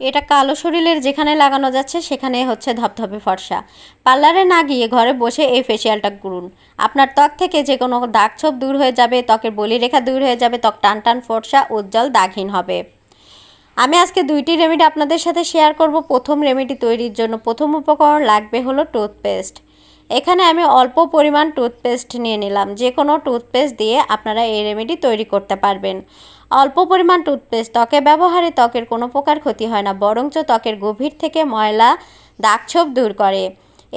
এটা কালো শরীরের যেখানে লাগানো যাচ্ছে, সেখানে হচ্ছে ধপধপে ফর্সা। পার্লারে না গিয়ে ঘরে বসে এই ফেসিয়ালটা করুন আপনার ত্বক থেকে যে কোনো দাগ ছোপ দূর হয়ে যাবে, ত্বকের বলিরেখা দূর হয়ে যাবে, ত্বক টান টান ফর্সা, উজ্জ্বল দাগহীন হবে। আমি আজকে দুইটি রেমেডি আপনাদের সাথে শেয়ার করব। প্রথম রেমেডি তৈরির জন্য প্রথম উপকরণ লাগবে হলো টুথপেস্ট এখানে আমি অল্প পরিমাণ টুথপেস্ট নিয়ে নিলাম। যে কোনো টুথপেস্ট দিয়ে আপনারা এই রেমেডি তৈরি করতে পারবেন। অল্প পরিমাণ টুথপেস্ট ত্বকে ব্যবহারে ত্বকের কোনো প্রকার ক্ষতি হয় না, বরঞ্চ ত্বকের গভীর থেকে ময়লা দাগছোপ দূর করে।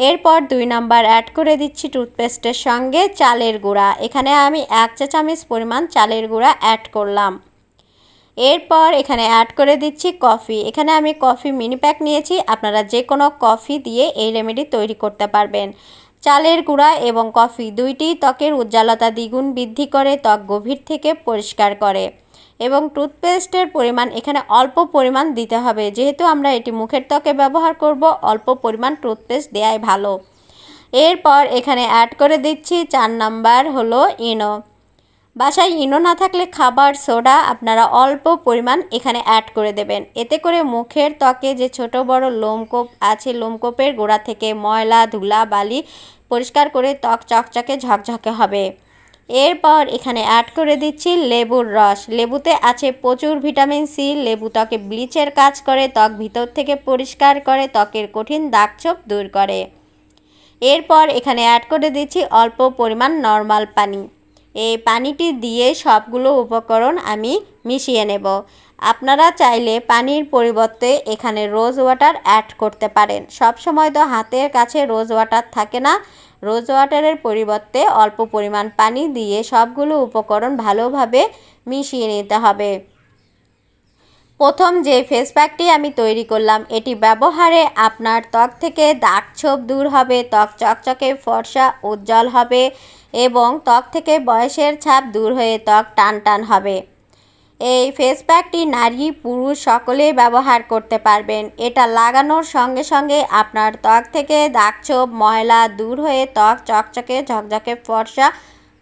এরপর দুই নাম্বার অ্যাড করে দিচ্ছি টুথপেস্টের সঙ্গে চালের গুঁড়া। এখানে আমি এক চা চামচ পরিমাণ চালের গুঁড়া অ্যাড করলাম। এরপর এখানে অ্যাড করে দিচ্ছি কফি। এখানে আমি কফি মিনি প্যাক নিয়েছি, আপনারা যে কোনো কফি দিয়ে এই রেমেডি তৈরি করতে পারবেন। চালের গুঁড়া এবং কফি দুইটি ত্বকের উজ্জ্বলতা দ্বিগুণ বৃদ্ধি করে, ত্বক গভীর থেকে পরিষ্কার করে। এবং টুথপেস্টের পরিমাণ এখানে অল্প পরিমাণ দিতে হবে। যেহেতু আমরা এটি মুখের ত্বকে ব্যবহার করব, অল্প পরিমাণ টুথপেস্ট দেওয়াই ভালো। এরপর এখানে অ্যাড করে দিচ্ছি চার নাম্বার হলো ইনো। বাসায় ইনো না থাকলে খাবার, সোডা আপনারা অল্প পরিমাণ এখানে অ্যাড করে দেবেন। এতে করে মুখের ত্বকে যে ছোট বড় লোমকূপ আছে, লোমকূপের গোড়া থেকে ময়লা, ধুলা, বালি পরিষ্কার করে ত্বক চকচকে ঝকঝকে হবে। এরপর এখানে অ্যাড করে দিচ্ছি লেবুর রস। লেবুতে আছে প্রচুর ভিটামিন সি লেবু ত্বকে ব্লিচের কাজ করে, ত্বক ভিতর থেকে পরিষ্কার করে, ত্বকের কঠিন দাগছোপ দূর করে। এরপর এখানে অ্যাড করে দিচ্ছি অল্প পরিমাণ নর্মাল পানি। এই পানিটি দিয়ে সবগুলো উপকরণ আমি মিশিয়ে নেব। আপনারা চাইলে পানির পরিবর্তে এখানে রোজ ওয়াটার অ্যাড করতে পারেন। সব সময় তো হাতের কাছে রোজ ওয়াটার থাকে না রোজ ওয়াটারের পরিবর্তে অল্প পরিমাণ পানি দিয়ে সবগুলো উপকরণ ভালোভাবে মিশিয়ে নিতে হবে। প্রথম যে ফেস প্যাকটি আমি তৈরি করলাম, এটি ব্যবহারে আপনার ত্বক থেকে দাগ ছোপ দূর হবে, ত্বক চকচকে ফর্সা, উজ্জ্বল হবে এবং ত্বক থেকে বয়সের ছাপ দূর হয়ে ত্বক টান টান হবে। এই ফেস প্যাকটি নারী, পুরুষ সকলেই ব্যবহার করতে পারবেন। এটা লাগানোর সঙ্গে সঙ্গে আপনার ত্বক থেকে দাগছোপ, ময়লা দূর হয়ে ত্বক চকচকে, ঝকঝকে ফর্সা,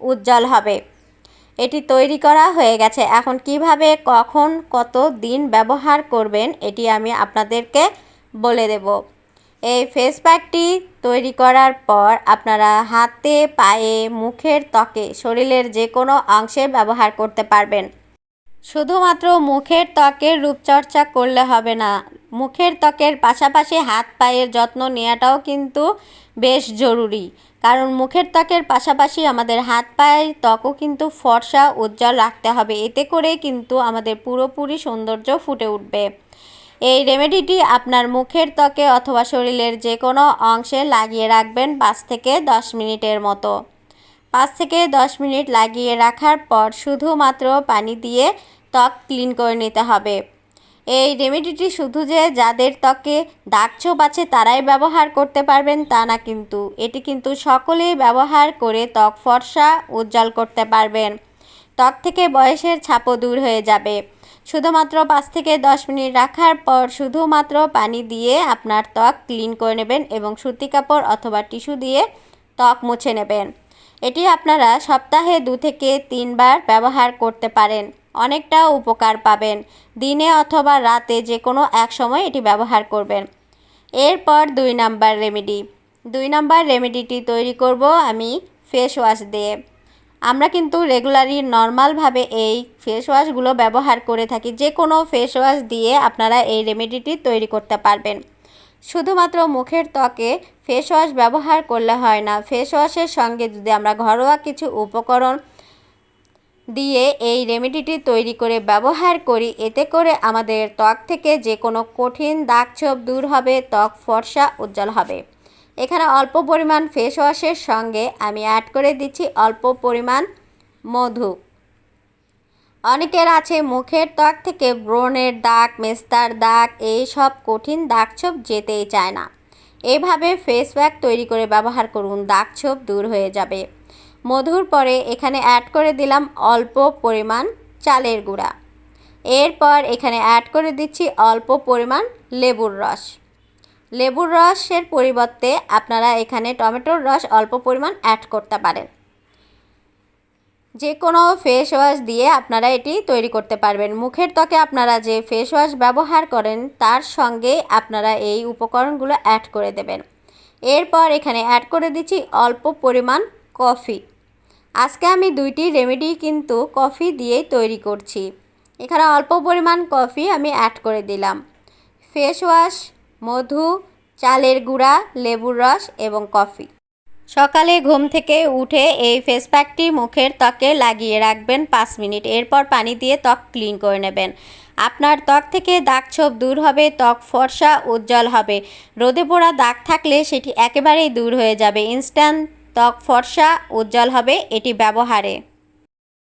উজ্জ্বল হবে। এটি তৈরি করা হয়ে গেছে। এখন কীভাবে, কখন, কত দিন ব্যবহার করবেন, এটি আমি আপনাদেরকে বলে দেব। এই ফেস প্যাকটি তৈরি করার পর আপনারা হাতে, পায়ে, মুখের ত্বকে, শরীরের যে কোনো অংশে ব্যবহার করতে পারবেন। শুধুমাত্র মুখের ত্বকের রূপচর্চা করলে হবে না। মুখের ত্বকের পাশাপাশি হাত পায়ের যত্ন নেওয়াটাও কিন্তু বেশ জরুরি। কারণ মুখের ত্বকের পাশাপাশি আমাদের হাত পায়ের ত্বকও কিন্তু ফর্সা, উজ্জ্বল রাখতে হবে। এতে করে কিন্তু আমাদের পুরোপুরি সৌন্দর্য ফুটে উঠবে। এই রেমেডিটি আপনার মুখের ত্বকে অথবা শরীরের যে কোনো অংশে লাগিয়ে রাখবেন পাঁচ থেকে দশ মিনিটের মতো। পাঁচ থেকে দশ মিনিট লাগিয়ে রাখার পর শুধুমাত্র পানি দিয়ে ত্বক ক্লিন করে নিতে হবে। এই রেমেডিটি শুধু যে যাদের ত্বকে দাগছোপ আছে তারাই ব্যবহার করতে পারবেন তা না কিন্তু। এটি কিন্তু সকলেই ব্যবহার করে ত্বক ফর্সা, উজ্জ্বল করতে পারবেন। ত্বক থেকে বয়সের ছাপও দূর হয়ে যাবে। শুধুমাত্র পাঁচ থেকে দশ মিনিট রাখার পর শুধুমাত্র পানি দিয়ে আপনার ত্বক ক্লিন করে নেবেন এবং সুতি কাপড় অথবা টিস্যু দিয়ে ত্বক মুছে নেবেন। এটি আপনারা সপ্তাহে দু থেকে তিনবার ব্যবহার করতে পারেন। অনেকটা উপকার পাবেন। দিনে অথবা রাতে যে কোনো এক সময় এটি ব্যবহার করবেন। এরপর দুই নাম্বার রেমেডি। দুই নাম্বার রেমেডিটি তৈরি করব আমি ফেস ওয়াশ দিয়ে। আমরা কিন্তু রেগুলারই নর্মালভাবে এই ফেস ওয়াশগুলো ব্যবহার করে থাকি। যে কোনো ফেস ওয়াশ দিয়ে আপনারা এই রেমেডিটি তৈরি করতে পারবেন। শুধুমাত্র মুখের ত্বকে ফেস ওয়াশ ব্যবহার করলে হয় না। ফেস ওয়াশের সঙ্গে যদি আমরা ঘরোয়া কিছু উপকরণ দিয়ে এই রেমেডিটি তৈরি করে ব্যবহার করি, এতে করে আমাদের ত্বক থেকে যে কোনো কঠিন দাগ ছোপ দূর হবে, ত্বক ফর্সা উজ্জ্বল হবে। এখানে অল্প পরিমাণ ফেস ওয়াশের সঙ্গে আমি অ্যাড করে দিচ্ছি অল্প পরিমাণ মধু। অনেকের আছে মুখের ত্বক থেকে ব্রণের দাগ, মেস্তার দাগ এই সব কঠিন দাগ ছোপ যেতেই চায় না। এভাবে ফেস প্যাক তৈরি করে ব্যবহার করুন দাগ ছোপ দূর হয়ে যাবে। মধুর পরে এখানে অ্যাড করে দিলাম অল্প পরিমাণ চালের গুঁড়া। এরপর এখানে অ্যাড করে দিচ্ছি অল্প পরিমাণ লেবুর রস। লেবুর রসের পরিবর্তে আপনারা এখানে টমেটোর রস অল্প পরিমাণ অ্যাড করতে পারেন। যে কোনো ফেস ওয়াশ দিয়ে আপনারা এটি তৈরি করতে পারবেন। মুখের ত্বকে আপনারা যে ফেস ওয়াশ ব্যবহার করেন, তার সঙ্গে আপনারা এই উপকরণগুলো অ্যাড করে দেবেন। এরপর এখানে অ্যাড করে দিচ্ছি অল্প পরিমাণ কফি আজকে আমি দুইটি রেমেডি কিন্তু কফি দিয়েই তৈরি করছি। এখানে অল্প পরিমাণ কফি আমি অ্যাড করে দিলাম। ফেস ওয়াশ মধু, চালের গুঁড়া, লেবুর রস এবং কফি সকালে ঘুম থেকে উঠে এই ফেস প্যাকটি মুখের ত্বকে লাগিয়ে রাখবেন পাঁচ মিনিট। এরপর পানি দিয়ে ত্বক ক্লিন করে নেবেন। আপনার ত্বক থেকে দাগ ছোপ দূর হবে, ত্বক ফর্সা, উজ্জ্বল হবে। রোদে পোড়া দাগ থাকলে সেটি একেবারেই দূর হয়ে যাবে। ইনস্ট্যান্ট ত্বক ফর্সা, উজ্জ্বল হবে, এটি ব্যবহারে।